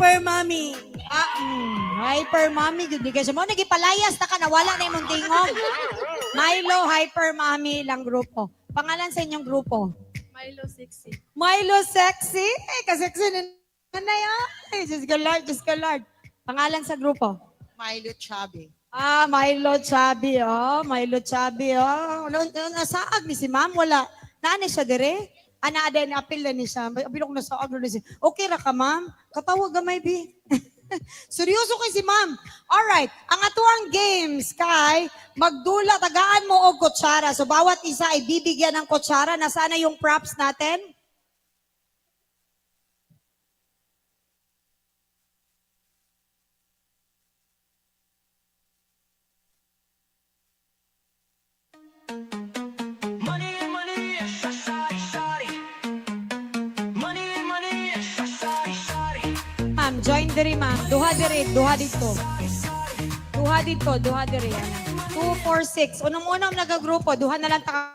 hyper mommy. Ah, mm, hyper mommy, gud ni mo nagipalayas na ka nawala na imong tingog. Milo hyper mommy lang grupo. Pangalan sa inyong grupo? Milo sexy. Milo sexy. Eh, kasexy ni nanay ah. Eh, Diyos ko Lord, Diyos ko Lord. Pangalan sa grupo? Milo Chubby. Ah, Milo Chubby, oh. Milo Chubby, oh. Ano, ano, Nasaag ni si ma'am, wala. Nani siya dire? Ana ada ni apil na ni siya. Bilok na saag na siya. Okay ra ka, ma'am? Katawag gamay, bi. Seryoso kay si ma'am. Alright, ang atuang games kay magdula, tagaan mo og kutsara. So bawat isa ay bibigyan ng kutsara. Nasaan na yung props natin? Join diri ma'am. Duha diri, duha dito. Duha dito, duha diri. 2, 4, 6. Unang-unang nagagrupo, duha na lang ta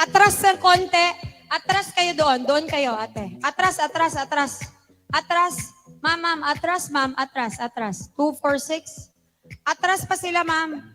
Atras ng konti. Atras kayo doon. Doon kayo, ate. Atras, atras, atras. Atras. Ma'am, ma'am, atras, ma'am, atras, atras. 2, 4, 6. Atras pa sila, ma'am.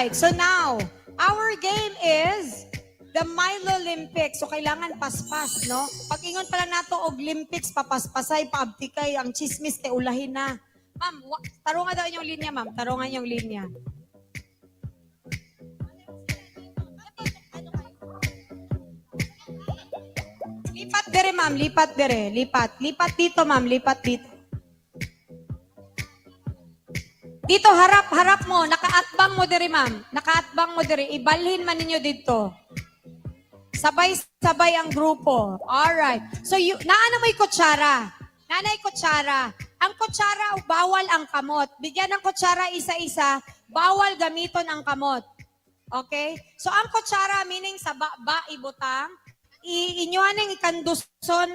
Alright, so now, our game is the Milo Olympics. So, kailangan paspas, no? Pag ingon pala nato og Olympics, papaspasay, paabtikay, ang chismis kay ulahin na. Ma'am, tarungan daw yung linya, ma'am. Tarungan yung linya. Lipat dire, ma'am. Lipat dire. Lipat. Lipat dito, ma'am. Lipat dito. Dito, harap, harap mo. Nakaatbang mo diri, ma'am. Nakaatbang mo diri. Ibalhin man ninyo dito. Sabay-sabay ang grupo. Alright. So, you, naana mo yung kutsara. Nanay kutsara. Ang kutsara, bawal ang kamot. Bigyan ng kutsara isa-isa, bawal gamiton ang kamot. Okay? So, ang kutsara, meaning sa ba, ba ibutang, i inyuhan ng ikanduson.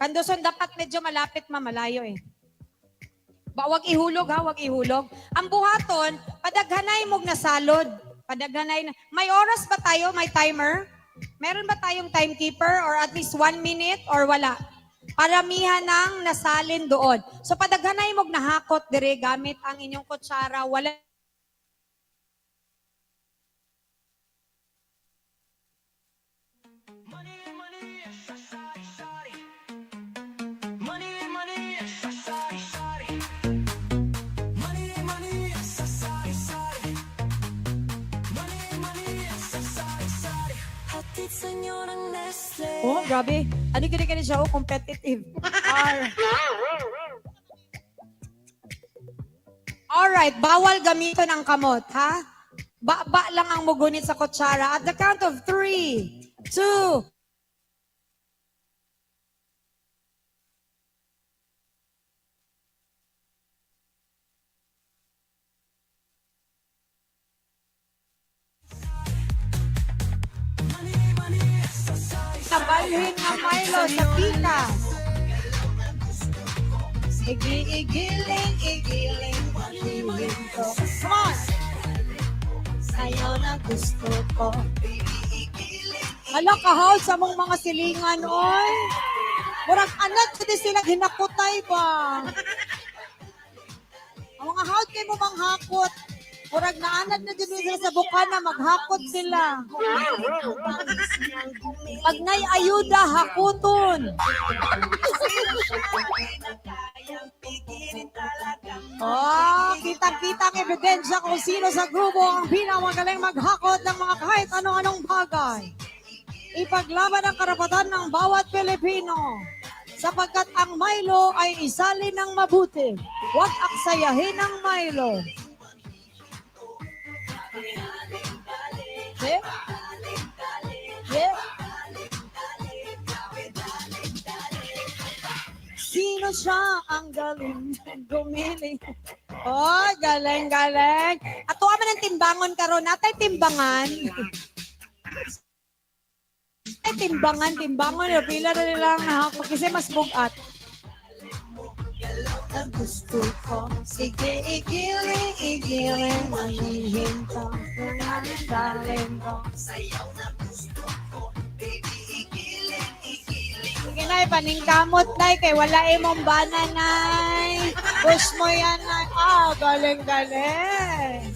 Kanduson dapat medyo malapit, mamalayo eh. Ba, wag ihulog ha, wag ihulog. Ang buhaton, padaghanay mog na salod. Padaghanay na. May oras ba tayo? May timer? Meron ba tayong timekeeper or at least one minute or wala? Paramihan ng nasalin doon. So padaghanay mog nahakot dire gamit ang inyong kutsara. Wala Oh, grabe. Ano gini kani siya? Oh, competitive. Alright. Alright, bawal gamiton ang kamot, ha? Ba-ba lang ang mugunit sa kutsara. At the count of three, two, Nabalhin ng Milo sa pikas. Sige, igiling, igiling ko. Come on! Sa'yo na gusto ko. Hala, kahawd sa mong mga silingan, oy. Murag anak, hindi sila hinakutay ba? Ang mga hawd kay mo manghakot. Murag naanad na din sila sa bukana, maghakot sila. Pag nay ayuda, hakuton. Oh, kitang-kita ang ebidensya kung sino sa grupo ang pinakamagaling maghakot ng mga kahit anong-anong bagay. Ipaglaban ang karapatan ng bawat Pilipino sapagkat ang Milo ay isalin ng mabuti. Huwag aksayahin ang Milo. Yeah. Yeah. Sino siya ang galing gumiling? Oh, galing, galing. Ato man ang timbangon karon natay timbangan. Ay, timbangan, timbangon. Pila na nilang nahakot kasi mas bugat. Ang gusto ko, sige, igiling, igiling, manihinto. Yung aming daling ko. Sige na, paningkamot na kay wala imong bana nay. Push mo yan nay. Ah, galing galing.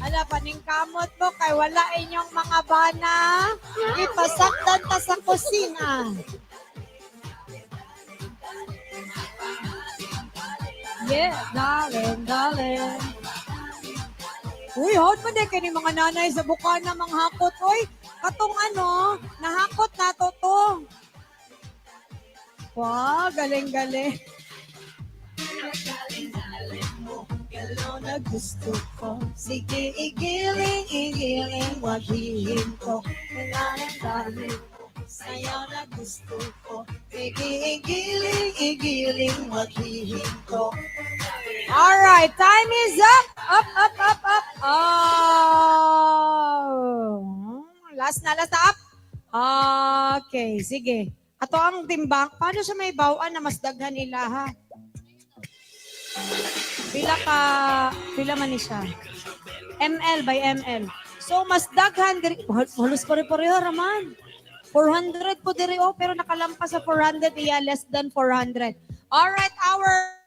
Ala, paningkamot mo kay wala inyong mga bana. Ipasaktan ta sa kusina. Yeah, darling, darling. Uy, hot man din kini mga nanay sa bukana manghakot. Uy, katong ano, nahakot na to to. Wow, galing-galing. na gusto ko. Sige, igiling, igiling, wag hihinto. Kailangan dami ko. Sayaw na gusto ko. Sige, igiling, igiling, wag hihinto. Alright, time is up! Up, up, up, up! Oh! Last na, last na up! Okay, sige. Ato ang timbang. Paano siya may bawaan na mas daghan nila, ha? Pila ka, pila man ni siya. ML by ML. So, mas daghan, diri, halos pare-pareho raman. 400 po diri, oh, pero nakalampas sa 400, iya less than 400. Alright, our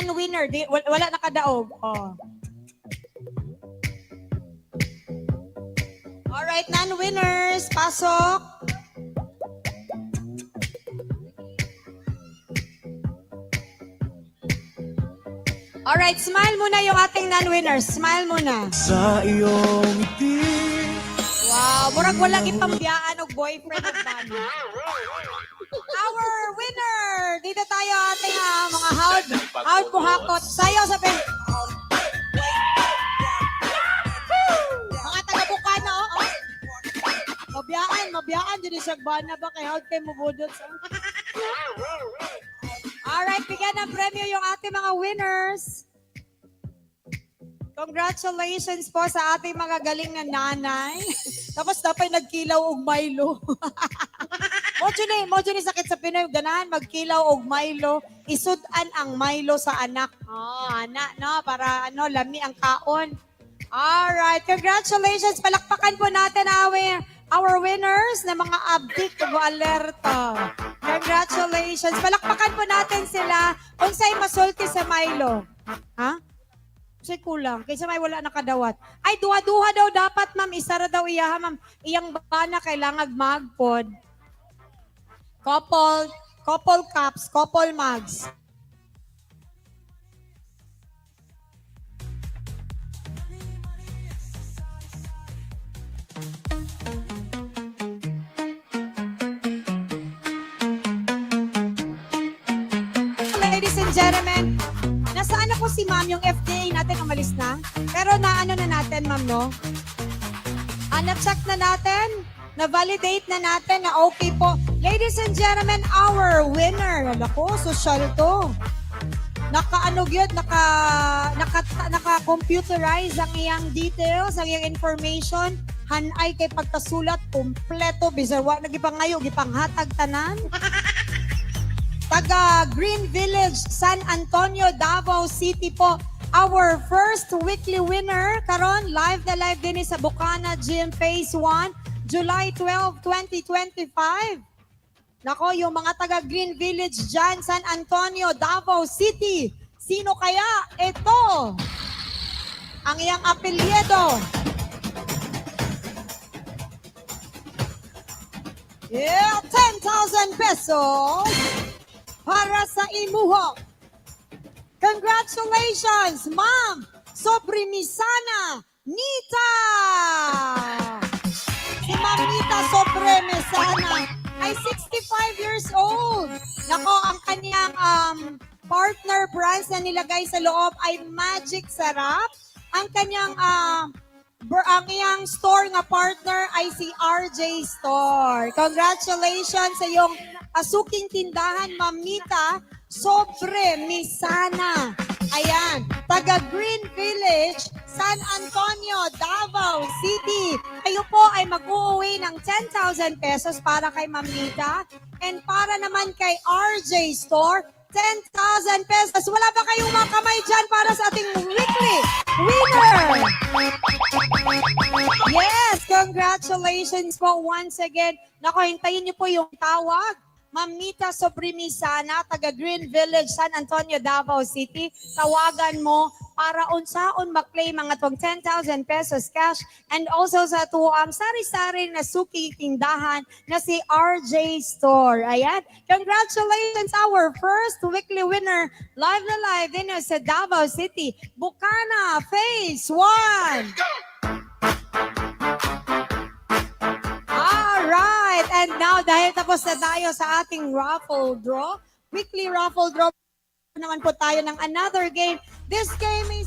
non-winner, di, wala, wala nakadaog. Oh. Alright, non-winners, pasok. Alright, smile muna yung ating non-winners. Smile muna. Sa iyong ngiti Wow, murag walang ipambiyaan og boyfriend of bana. Our winner! Dito tayo ating ah, mga hard, hard buhakot. Sayo sa pen. Mga taga-Bukana, oh. oh. Mabiyaan, mabiyaan. Dito sa bana ba kay hard kay mubudot sa... Alright, bigyan ng premyo yung ating mga winners. Congratulations po sa ating mga galing na nanay. Tapos dapat nagkilaw og Milo. Mojo ni, mojo ni sakit sa Pinoy ganahan magkilaw og Milo, isudan ang Milo sa anak. Oh, anak no para ano lami ang kaon. All right, congratulations. Palakpakan po natin our our winners na mga abdik go alerto. Congratulations. Palakpakan po natin sila. Unsay masulti sa Milo. Ha? Kasi kulang. Kaysa may wala nakadawat. Ay, duha-duha daw dapat, ma'am. Isa ra daw iya, ma'am. Iyang bana kailangan magpod. Couple, couple cups, couple mugs. Ladies and gentlemen, nasaan na po si ma'am yung FDA natin umalis na? Pero naano na natin, ma'am, no? Ah, na-check na natin, na-validate na natin na okay po. Ladies and gentlemen, our winner. Nako, social to. Naka-ano yun, naka, naka, naka-computerize ang iyang details, ang iyang information. Hanay kay pagkasulat, kompleto, bisarwa, nagipangayo, gipanghatag tanan. taga Green Village, San Antonio, Davao City po. Our first weekly winner karon live na live din sa Bukana Gym Phase 1, July 12, 2025. Nako, yung mga taga Green Village dyan, San Antonio, Davao City. Sino kaya? Ito. Ang iyang apelyido. Yeah, 10,000 pesos para sa imuho. Congratulations, Ma'am Sobrimisana Nita! Si Ma'am Nita Sobrimisana ay 65 years old. Nako, ang kanyang um, partner brands na nilagay sa loob ay Magic Sarap. Ang kanyang Ber, ang iyang store nga partner ay si RJ Store. Congratulations sa iyong asuking tindahan, Mamita. Sobre Misana. Ayan. Taga Green Village, San Antonio, Davao City. Kayo po ay mag-uwi ng 10,000 pesos para kay Mamita. And para naman kay RJ Store, 10,000 pesos. Wala ba kayong mga kamay dyan para sa ating weekly winner? Yes, congratulations po once again. Nako, hintayin niyo po yung tawag. Mamita Sobrimisana, taga Green Village, San Antonio, Davao City. Tawagan mo para unsaon mag-claim mga tong 10,000 pesos cash and also sa tuwang sari-sari na suki tindahan na si RJ Store. Ayan. Congratulations our first weekly winner live na live din sa Davao City. Bukana Phase 1. And now, dahil tapos na tayo sa ating raffle draw, weekly raffle draw naman po tayo ng another game. This game is